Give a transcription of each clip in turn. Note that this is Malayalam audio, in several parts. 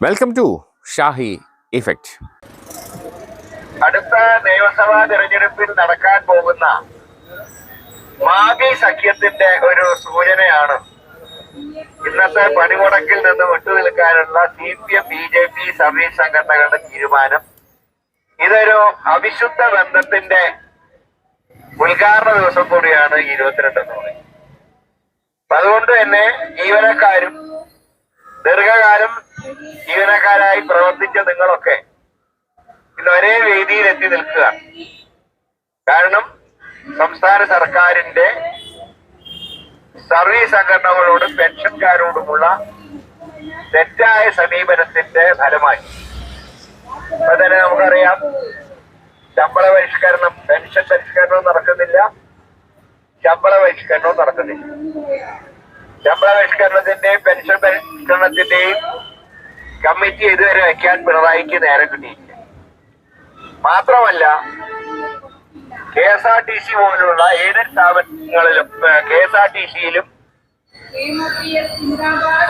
വെൽക്കം ടു ഷാഹി ഇഫക്റ്റ് അടുത്ത നിയമസഭാ തെരഞ്ഞെടുപ്പിൽ നടക്കാൻ പോകുന്ന മാഗി സഖ്യത്തിന്റെ ഒരു സൂചനയാണ്. ഇന്നത്തെ പണിമുടക്കിൽ നിന്ന് വിട്ടുനിൽക്കാനുള്ള C P M B J P service സംഘടനകളുടെ തീരുമാനം. ഇതൊരു അവിശുദ്ധ ബന്ധത്തിന്റെ ഉദ്ഘാടന ദിവസം കൂടിയാണ് ഇരുപത്തിരണ്ട് പറയുന്നത്. അതുകൊണ്ട് തന്നെ ജീവനക്കാരും ദീർഘകാലം ജീവനക്കാരായി പ്രവർത്തിച്ച നിങ്ങളൊക്കെ ഇന്ന് ഒരേ വേദിയിൽ എത്തി നിൽക്കുക. കാരണം സംസ്ഥാന സർക്കാരിന്റെ സർവീസ് സംഘടനകളോടും പെൻഷൻകാരോടുമുള്ള തെറ്റായ സമീപനത്തിന്റെ ഫലമായി. അപ്പൊ തന്നെ നമുക്കറിയാം ശമ്പള പരിഷ്കരണം പെൻഷൻ പരിഷ്കരണവും നടക്കുന്നില്ല. ശമ്പള പരിഷ്കരണവും നടക്കുന്നില്ല. ശമ്പള പരിഷ്കരണത്തിന്റെയും പെൻഷൻ പരിഷ്കരണത്തിന്റെയും കമ്മിറ്റി ഇതുവരെ വെക്കാൻ പിണറായിക്ക് നേരം കിട്ടിയില്ല മാത്രമല്ല K S R T C പോലുള്ള ഏത് സ്ഥാപനങ്ങളിലും കെ എസ് ആർ ടി സിയിലും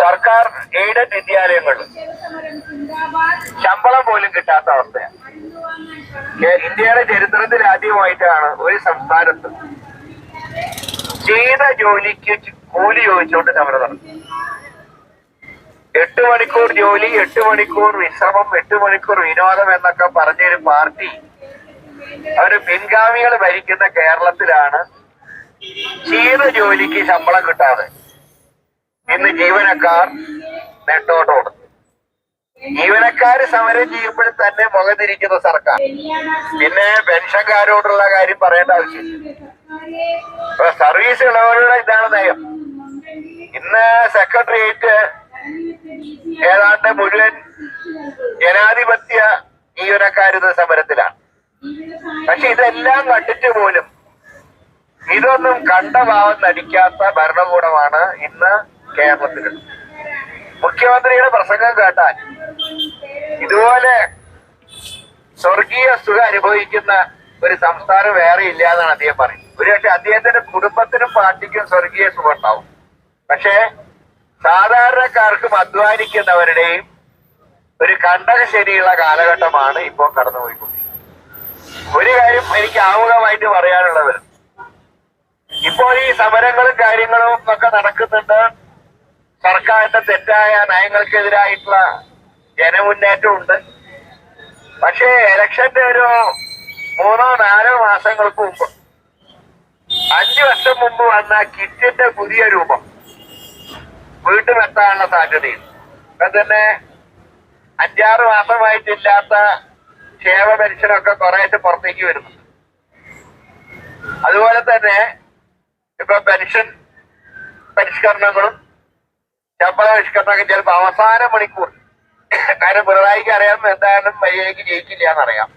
സർക്കാർ എയ്ഡഡ് വിദ്യാലയങ്ങളിലും ശമ്പളം പോലും കിട്ടാത്ത അവസ്ഥയാണ്. ഇന്ത്യയുടെ ചരിത്രത്തിൽ ആദ്യമായിട്ടാണ് ഒരു സംസ്ഥാനത്ത് ചെയ്ത ജോലിക്ക് കൂലി ചോദിച്ചുകൊണ്ട് സമരം നടത്തി എട്ട് മണിക്കൂർ ജോലി എട്ട് മണിക്കൂർ വിശ്രമം എട്ട് മണിക്കൂർ വിനോദം എന്നൊക്കെ പറഞ്ഞൊരു പാർട്ടി അവർ പിൻഗാമികൾ ഭരിക്കുന്ന കേരളത്തിലാണ് ചീത ജോലിക്ക് ശമ്പളം കിട്ടാതെ ഇന്ന് ജീവനക്കാർ നെട്ടോട്ടോടും. ജീവനക്കാർ സമരം ചെയ്യുമ്പോൾ തന്നെ മുഖതിരിക്കുന്ന സർക്കാർ. പിന്നെ പെൻഷൻകാരോടുള്ള കാര്യം പറയേണ്ട ഇപ്പൊ സർവീസ് ഉള്ളവരുടെ ഇതാണ് നയം. ഇന്ന് സെക്രട്ടേറിയറ്റ് ഏതാണ്ട് മുഴുവൻ ജനാധിപത്യ ജീവനക്കാരുന്ന സമരത്തിലാണ്. പക്ഷെ ഇതെല്ലാം കണ്ടിട്ട് പോലും ഇതൊന്നും കണ്ട ഭാവം നടിക്കാത്ത ഭരണകൂടമാണ് ഇന്ന് കേരളത്തിൽ. മുഖ്യമന്ത്രിയുടെ പ്രസംഗം കേട്ടാൽ ഇതുപോലെ സ്വർഗീയ സുഖം അനുഭവിക്കുന്ന ഒരു സംസ്ഥാനം വേറെ ഇല്ല എന്നാണ് അദ്ദേഹം പറയുന്നത്. ഒരുപക്ഷെ അദ്ദേഹത്തിന്റെ കുടുംബത്തിനും പാർട്ടിക്കും സ്വർഗീയ സുഖം ഉണ്ടാവും. പക്ഷേ സാധാരണക്കാർക്കും അധ്വാനിക്കുന്നവരുടെയും ഒരു കണ്ടക ശരിയുള്ള കാലഘട്ടമാണ് ഇപ്പോൾ കടന്നുപോയിക്കൊണ്ടിരിക്കുന്നത്. ഒരു കാര്യം എനിക്ക് ആമുഖമായിട്ട് പറയാനുള്ളത് ഇപ്പോൾ ഈ സമരങ്ങളും കാര്യങ്ങളും ഒക്കെ നടക്കുന്നുണ്ട്. സർക്കാരിന്റെ തെറ്റായ നയങ്ങൾക്കെതിരായിട്ടുള്ള ജനമുന്നേറ്റമുണ്ട് പക്ഷേ ഇലക്ഷന്റെ ഒരു മൂന്നോ നാലോ മാസങ്ങൾക്ക് മുമ്പ് അഞ്ചു വർഷം മുമ്പ് വന്ന കിറ്റിന്റെ പുതിയ രൂപം വീട്ടിലെത്താനുള്ള സാധ്യതയുണ്ട്. ഇപ്പൊ തന്നെ അഞ്ചാറ് മാസമായിട്ടില്ലാത്ത ക്ഷേമ പെൻഷനൊക്കെ കുറേയായിട്ട് പുറത്തേക്ക് വരുന്നുണ്ട്. അതുപോലെ തന്നെ ഇപ്പൊ പെൻഷൻ പരിഷ്കരണങ്ങളും ശമ്പള പരിഷ്കരണമൊക്കെ ചിലപ്പോൾ അവസാന മണിക്കൂർ. കാരണം പിണറായിക്ക് അറിയാം എന്തായാലും മര്യാദയ്ക്ക് ജയിക്കില്ല എന്നറിയാം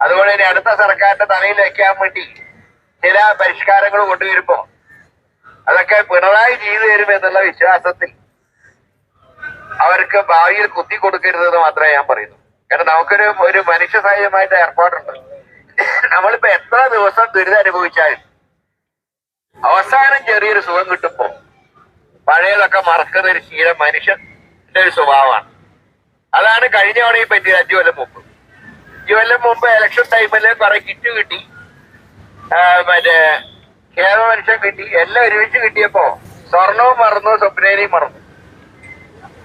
അതുകൊണ്ട് ഇനി അടുത്ത സർക്കാരിന്റെ തലയിൽ വെക്കാൻ വേണ്ടി ചില പരിഷ്കാരങ്ങൾ കൊണ്ടുവരുമ്പോ അതൊക്കെ പിണറായി ചെയ്തു തരും എന്നുള്ള വിശ്വാസത്തിൽ അവർക്ക് ഭാവിയിൽ കുത്തി കൊടുക്കരുതെന്ന് മാത്രമേ ഞാൻ പറയുന്നു. കാരണം നമുക്കൊരു ഒരു മനുഷ്യ സഹായമായിട്ട് ഏർപ്പാടുണ്ട്. നമ്മളിപ്പോ എത്ര ദിവസം ദുരിതം അനുഭവിച്ചാലും അവസാനം ചെറിയൊരു സുഖം കിട്ടുമ്പോ പഴയതൊക്കെ മറക്കുന്ന ഒരു ശീലം മനുഷ്യന്റെ ഒരു സ്വഭാവമാണ്. അതാണ് കഴിഞ്ഞ തവണ ഈ പറ്റിയത് അഞ്ചു കൊല്ലം മുമ്പ്. അഞ്ചു കൊല്ലം മുമ്പ് ഇലക്ഷൻ ടൈമിൽ കുറെ കിറ്റ് കിട്ടി. മറ്റേ കേരള മനുഷ്യൻ കിട്ടി. എല്ലാം ഒരുമിച്ച് കിട്ടിയപ്പോ സ്വർണവും മറന്നു സ്വപ്നേനെയും മറന്നു.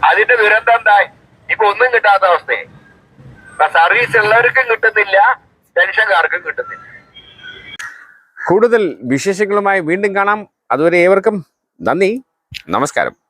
അതിന്റെ ദുരന്തം എന്തായി? ഇപ്പൊ ഒന്നും കിട്ടാത്ത അവസ്ഥയെ. സർവീസ് ഉള്ളവർക്കും കിട്ടുന്നില്ല പെൻഷൻകാർക്കും കിട്ടുന്നില്ല. കൂടുതൽ വിശേഷങ്ങളുമായി വീണ്ടും കാണാം. അതുവരെ ഏവർക്കും നന്ദി. നമസ്കാരം.